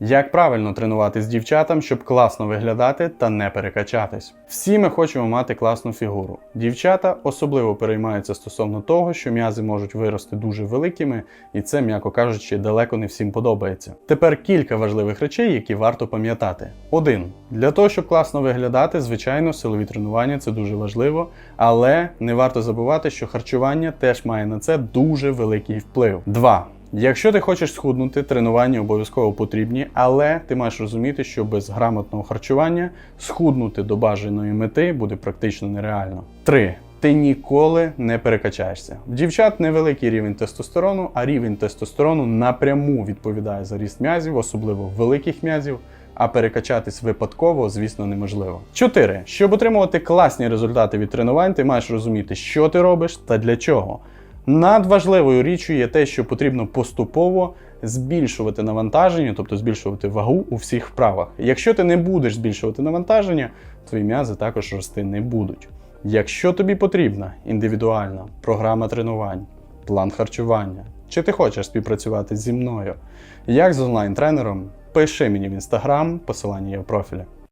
Як правильно тренувати з дівчатам, щоб класно виглядати та не перекачатись? Всі ми хочемо мати класну фігуру. Дівчата особливо переймаються стосовно того, що м'язи можуть вирости дуже великими, і це, м'яко кажучи, далеко не всім подобається. Тепер кілька важливих речей, які варто пам'ятати. Один для того, щоб класно виглядати, звичайно, силові тренування це дуже важливо, але не варто забувати, що харчування теж має на це дуже великий вплив. Два. Якщо ти хочеш схуднути, тренування обов'язково потрібні, але ти маєш розуміти, що без грамотного харчування схуднути до бажаної мети буде практично нереально. 3. Ти ніколи не перекачаєшся. В дівчат невеликий рівень тестостерону, а рівень тестостерону напряму відповідає за ріст м'язів, особливо великих м'язів. А перекачатись випадково, звісно, неможливо. 4. Щоб отримувати класні результати від тренувань, ти маєш розуміти, що ти робиш та для чого. Надважливою річчю є те, що потрібно поступово збільшувати навантаження, тобто збільшувати вагу у всіх вправах. Якщо ти не будеш збільшувати навантаження, твої м'язи також рости не будуть. Якщо тобі потрібна індивідуальна програма тренувань, план харчування, чи ти хочеш співпрацювати зі мною, як з онлайн-тренером, пиши мені в інстаграм, посилання є в профілі.